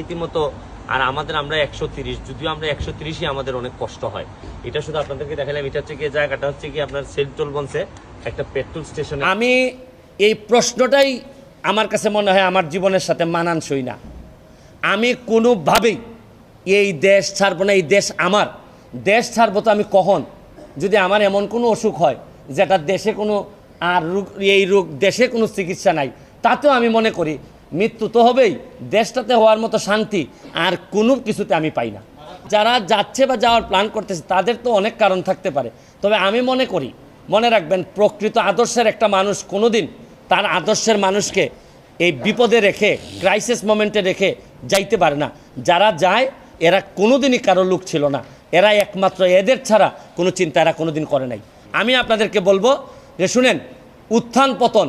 রীতিমতো আর আমাদের আমরা একশো তিরিশ, যদিও আমরা একশো তিরিশই আমাদের অনেক কষ্ট হয়। এটা শুধু আপনাদেরকে দেখালাম এটা হচ্ছে কি জায়গাটা হচ্ছে কি আপনার সেন্ট্রাল বনসে একটা পেট্রোল স্টেশন। আমি এই প্রশ্নটাই আমার কাছে মনে হয় আমার জীবনের সাথে মানানসই না। আমি কোনোভাবেই এই দেশ ছাড়বো না, এই দেশ আমার। দেশ ছাড়বো তো আমি কখন? যদি আমার এমন কোনো অসুখ হয়, যেটা দেশে কোনো আর রোগ এই রোগ দেশে কোনো চিকিৎসা নাই, তাতেও আমি মনে করি মৃত্যু তো হবেই। দেশটাতে হওয়ার মতো শান্তি আর কোনো কিছুতে আমি পাই না। যারা যাচ্ছে বা যাওয়ার প্ল্যান করতেছে, তাদের তো অনেক কারণ থাকতে পারে। তবে আমি মনে করি, মনে রাখবেন, প্রকৃত আদর্শের একটা মানুষ কোনোদিন তার আদর্শের মানুষকে এই বিপদে রেখে ক্রাইসিস মোমেন্টে রেখে যাইতে পারে না। যারা যায়, এরা কোনোদিনই কারও লোক ছিল না। এরা একমাত্র এদের ছাড়া কোনো চিন্তা এরা কোনোদিন করে নাই। আমি আপনাদেরকে বলব যে শুনেন, উত্থান পতন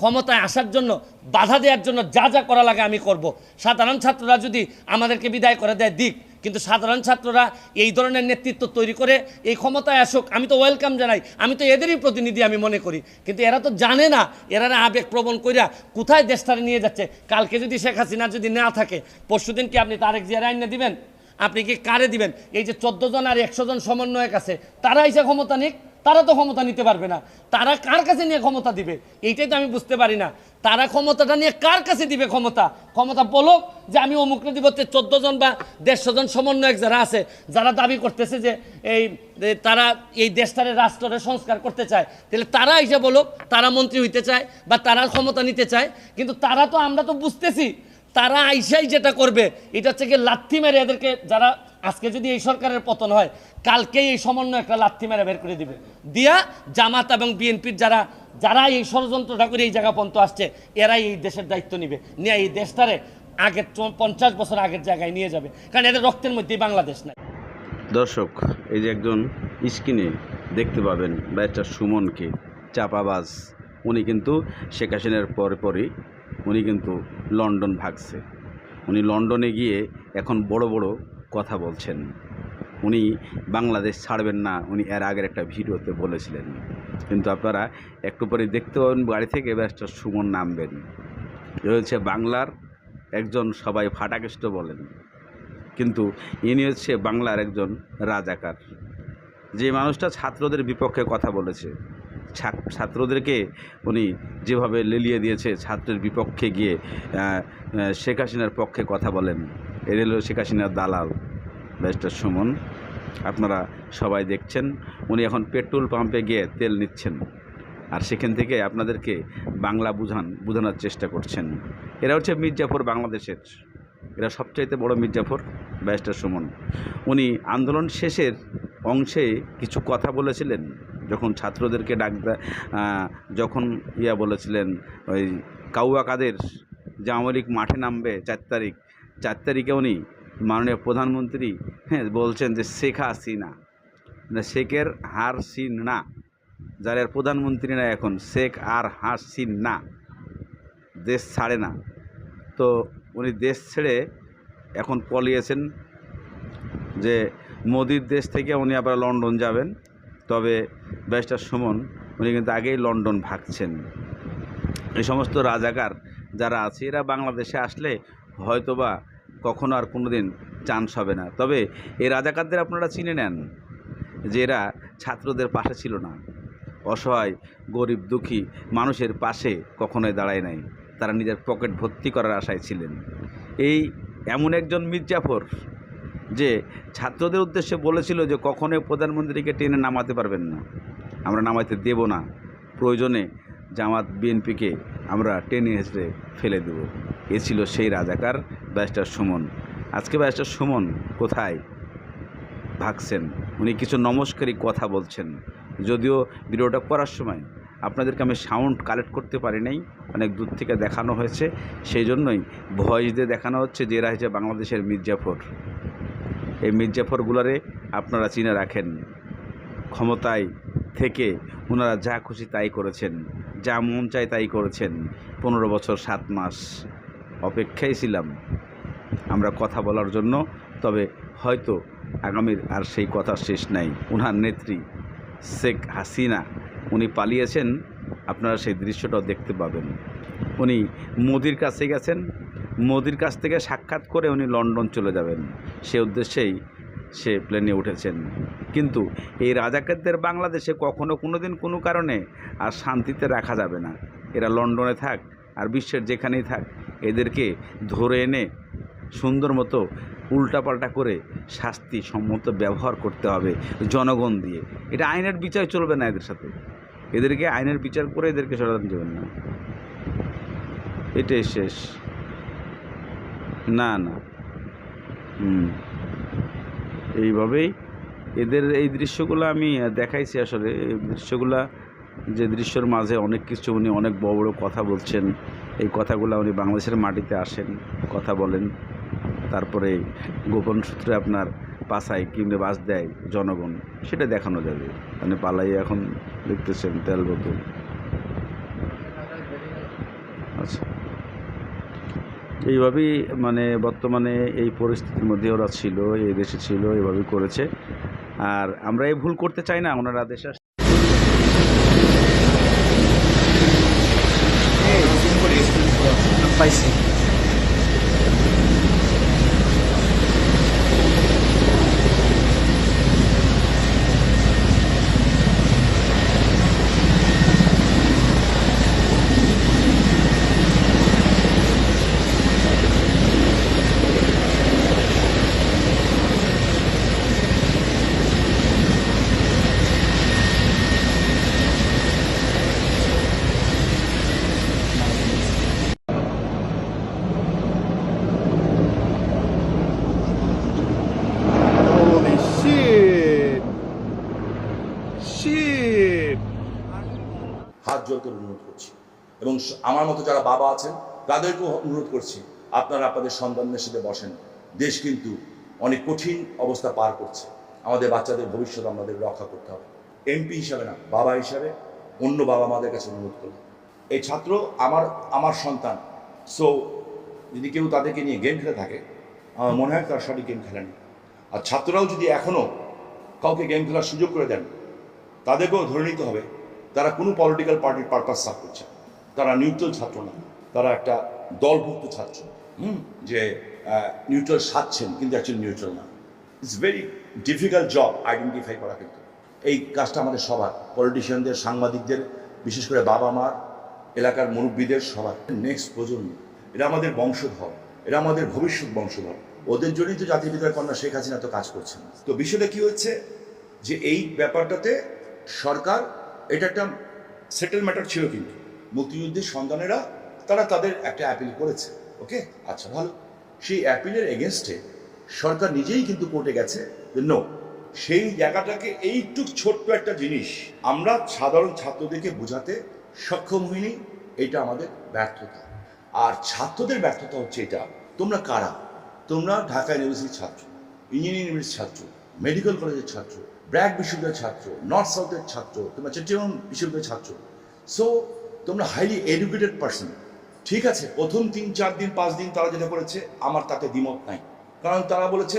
ক্ষমতায় আসার জন্য, বাধা দেওয়ার জন্য যা যা করা লাগে আমি করব। সাধারণ ছাত্ররা যদি আমাদেরকে বিদায় করে দেয়, দিক। কিন্তু সাধারণ ছাত্ররা এই ধরনের নেতৃত্ব তৈরি করে এই ক্ষমতায় আসুক, আমি তো ওয়েলকাম জানাই, আমি তো এদেরই প্রতিনিধি আমি মনে করি। কিন্তু এরা তো জানে না, এরা না আবেগ প্রবণ কইরা কোথায় দেশটারে নিয়ে যাচ্ছে। কালকে যদি শেখ হাসিনা যদি না থাকে পরশুদিন কি আপনি তারেক জিয়ার আইনে দিবেন? আপনি কি কারে দিবেন? এই যে চোদ্দ জন আর একশো জন সমন্বয়ক আছে তারা এসে ক্ষমতা নিক? তারা তো ক্ষমতা নিতে পারবে না। তারা কার কাছে নিয়ে ক্ষমতা দিবে? এইটাই তো আমি বুঝতে পারি না। তারা ক্ষমতাটা নিয়ে কার কাছে দিবে ক্ষমতা? ক্ষমতা বলুক যে আমি অমুকরে দিব চোদ্দ জন বা দেড়শো জন সমন্বয়ক যারা আছে, যারা দাবি করতেছে যে এই তারা এই দেশটারে রাষ্ট্রের সংস্কার করতে চায়, তাহলে তারা এসে বলুক তারা মন্ত্রী হইতে চায় বা তারা ক্ষমতা নিতে চায়। কিন্তু তারা তো আমরা তো বুঝতেছি, তারা আইসাই যেটা করবে, এটা হচ্ছে কি লাথি মেরে এদেরকে যারা আজকে যদি এই সরকারের পতন হয়, কালকেই এই সমন্বয় একটা লাথি মেরে বের করে দিবে। দিয়া জামাত এবং বিএনপির যারা যারা এই ষড়যন্ত্রটা করে এই জায়গা পর্যন্ত আসছে, এরাই এই দেশের দায়িত্ব নিবে। নিয়ে এই দেশটারে আগের পঞ্চাশ বছর আগের জায়গায় নিয়ে যাবে। কারণ এদের রক্তের মধ্যেই বাংলাদেশ নাই। দর্শক, এই যে একজন স্ক্রিনে দেখতে পাবেন ব্যারিস্টার সুমনকে, চাপাবাজ। উনি কিন্তু শেখ হাসিনার পরে পরই, উনি কিন্তু লন্ডন ভাগছে। উনি লন্ডনে গিয়ে এখন বড় বড় কথা বলছেন। উনি বাংলাদেশ ছাড়বেন না, উনি এর আগের একটা ভিডিওতে বলেছিলেন। কিন্তু আপনারা একটু পরে দেখতে পাবেন, বাড়ি থেকে ব্যারিস্টার সুমন নামবেন। হচ্ছে বাংলার একজন সবাই ফাটাকেষ্ট বলেন। কিন্তু ইনি হচ্ছে বাংলার একজন রাজাকার। যে মানুষটা ছাত্রদের বিপক্ষে কথা বলেছে ছাত্রদেরকে উনি যেভাবে লেলিয়ে দিয়েছে, ছাত্রের বিপক্ষে গিয়ে শেখ হাসিনার পক্ষে কথা বলেন। এর হলো শেখ হাসিনার দালাল, ব্যারিস্টার সুমন। আপনারা সবাই দেখছেন, উনি এখন পেট্রোল পাম্পে গিয়ে তেল নিচ্ছেন আর সেখান থেকে আপনাদেরকে বাংলা বুঝান, বোঝানোর চেষ্টা করছেন। এরা হচ্ছে মির্জাফর বাংলাদেশের, এরা সবচাইতে বড় মির্জাফর, ব্যারিস্টার সুমন। উনি আন্দোলন শেষের অংশে কিছু কথা বলেছিলেন, যখন ছাত্রদেরকে ডাক যখন ইয়া বলেছিলেন, ওই কাউয়া কাদের যে আওয়ামী লীগ মাঠে নামবে চার তারিখ চার তারিখে উনি মাননীয় প্রধানমন্ত্রী হ্যাঁ বলছেন যে শেখ হাসিনা। শেখের হার সিন যারা প্রধানমন্ত্রী না এখন, শেখ আর হাসিন না দেশ ছাড়ে না। তো উনি দেশ ছেড়ে এখন পলিয়েছেন যে মোদির দেশ থেকে উনি আবার লন্ডন যাবেন। তবে ব্যারিস্টার সুমন, উনি কিন্তু আগেই লন্ডন ভাগছেন। এই সমস্ত রাজাকার যারা আছে, এরা বাংলাদেশে আসলে হয়তোবা কখনো আর কোনো দিন চান্স হবে না। তবে এই রাজাকারদের আপনারা চিনে নেন যে এরা ছাত্রদের পাশে ছিল না। অসহায়, গরিব, দুঃখী মানুষের পাশে কখনোই দাঁড়ায় নাই। তারা নিজের পকেট ভর্তি করার আশায় ছিলেন। এই এমন একজন মির্জাফর যে ছাত্রদের উদ্দেশ্যে বলেছিল যে কখনোই প্রধানমন্ত্রীকে টেনে নামাতে পারবেন না। আমরা নামাতে দেব না। প্রয়োজনে জামাত, বিএনপিকে আমরা টেনে হেসড়ে ফেলে দেব। এ ছিল সেই রাজাকার ব্যারিস্টার সুমন। আজকে ব্যারিস্টার সুমন কোথায়? ভাগছেন। উনি কিছু নমস্কারী কথা বলছেন। যদিও ভিডিওটা করার সময় আপনাদেরকে আমি সাউন্ড কালেক্ট করতে পারি নাই, অনেক দূর থেকে দেখানো হয়েছে। সেই জন্যই ভয়েস দিয়ে দেখানো হচ্ছে যে এরা হচ্ছে বাংলাদেশের মির্জাফর। এই মির্জাফরগুলারে আপনারা চিনে রাখেন। ক্ষমতায় থেকে ওনারা যা খুশি তাই করেছেন, যা মন চায় তাই করেছেন। পনেরো বছর, সাত মাস। অপেক্ষায় ছিলাম আমরা কথা বলার জন্য, তবে হয়তো আগামীর আর সেই কথা শেষ নাই। উনার নেত্রী শেখ হাসিনা, উনি পালিয়েছেন, আপনারা সেই দৃশ্যটাও দেখতে পাবেন। উনি মোদির কাছে গেছেন, মোদির কাছ থেকে সাক্ষাৎ করে উনি লন্ডন চলে যাবেন। সে উদ্দেশ্যেই সে প্লেনে উঠেছেন। কিন্তু এই রাজাকারদের বাংলাদেশে কখনো কোনো দিন কোনো কারণে আর শান্তিতে রাখা যাবে না। এরা লন্ডনে থাক আর বিশ্বের যেখানেই থাক, এদেরকে ধরে এনে সুন্দর মতো উল্টাপাল্টা করে শাস্তি সম্মত ব্যবহার করতে হবে জনগণ দিয়ে। এটা আইনের বিচার চলবে না এদের সাথে। এদেরকে আইনের বিচার করে এদেরকে সরাতে দেবেন না। এটাই শেষ। না না। এইভাবেই এদের এই দৃশ্যগুলো আমি দেখাইছি আসলে। এই দৃশ্যগুলা যে দৃশ্যর মাঝে অনেক কিছু উনি অনেক বড় বড় কথা বলছেন। এই কথাগুলো উনি বাংলাদেশের মাটিতে আসেন, কথা বলেন। তারপরে গোপন সূত্রে আপনার পাশায় কিনে বাস দেয় জনগণ, সেটা দেখানো যাবে। মানে পালাই এখন দেখতেছেন তেল বোতল। আচ্ছা। এইভাবেই মানে বর্তমানে এই পরিস্থিতির মধ্যে ওরা ছিল, এই দেশে ছিল এইভাবেই করেছে। আর আমরা এই ভুল করতে চাই না, ওনারা দেশে vai sim জোর করে অনুরোধ করছি। এবং আমার মতো যারা বাবা আছেন, তাদেরকেও অনুরোধ করছি, আপনারা আপনাদের সন্তানদের সাথে বসেন। দেশ কিন্তু অনেক কঠিন অবস্থা পার করছে। আমাদের বাচ্চাদের ভবিষ্যৎ আমাদের রক্ষা করতে হবে। এমপি হিসাবে না, বাবা হিসাবে অন্য বাবা মাদের কাছে অনুরোধ করি এই ছাত্র আমার আমার সন্তান। সো যদি কেউ তাদেরকে নিয়ে গেম খেলে থাকে, আমার মনে হয় তারা সঠিক গেম খেলেনি। আর ছাত্ররাও যদি এখনও কাউকে গেম খেলার সুযোগ করে দেন, তাদেরকেও ধরে নিতে হবে। তারা কোনো পলিটিক্যাল পার্টির পারপাস সার্ভ করছে তারা নিউট্রাল ছাত্র না। তারা একটা দলভুক্ত ছাত্র, হুম, যে নিউট্রাল সাজছেন কিন্তু অ্যাকচুয়ালি নিউট্রাল না। It's very difficult job identify করা কিন্তু। এই কাজটা আমাদের সবার পলিটিশিয়ানদের সাংবাদিকদের, বিশেষ করে বাবা মার, এলাকার মুরব্বীদের সবার। নেক্সট প্রজন্ম, এরা আমাদের বংশধর, এরা আমাদের ভবিষ্যৎ বংশধর। ওদের জন্যই তো জাতির পিতার কন্যা শেখ হাসিনা তো কাজ করছেন। তো বিষয়টা কি হচ্ছে? যে এই ব্যাপারটাতে সরকার এটা একটা সেটেল ম্যাটার ছিল কিন্তু। মুক্তিযুদ্ধের সন্তানেরা, তারা তাদের একটা অ্যাপিল করেছে ওকে আচ্ছা ভালো। সেই অ্যাপিলের এগেনস্টে সরকার নিজেই কিন্তু কোর্টে গেছে যে নো সেই জায়গাটাকে এইটুক ছোট্ট একটা জিনিস আমরা সাধারণ ছাত্রদেরকে বোঝাতে সক্ষম হইনি এটা আমাদের ব্যর্থতা। আর ছাত্রদের ব্যর্থতা হচ্ছে এটা, তোমরা কারা? তোমরা ঢাকা ইউনিভার্সিটির ছাত্র ইঞ্জিনিয়ারিং ইউনিভার্সিটির ছাত্র মেডিকেল কলেজের ছাত্র ব্র্যাক বিশ্ববিদ্যালয়ের ছাত্র, নর্থ সাউথের ছাত্র তোমরা চট্টগ্রাম বিশ্ববিদ্যালয়ের ছাত্র। সো তোমরা হাইলি এডুকেটেড পার্সন ঠিক আছে, প্রথম তিন, চার দিন, পাঁচ দিন তারা যেটা করেছে, আমার তাতে দ্বিমত নাই। কারণ তারা বলেছে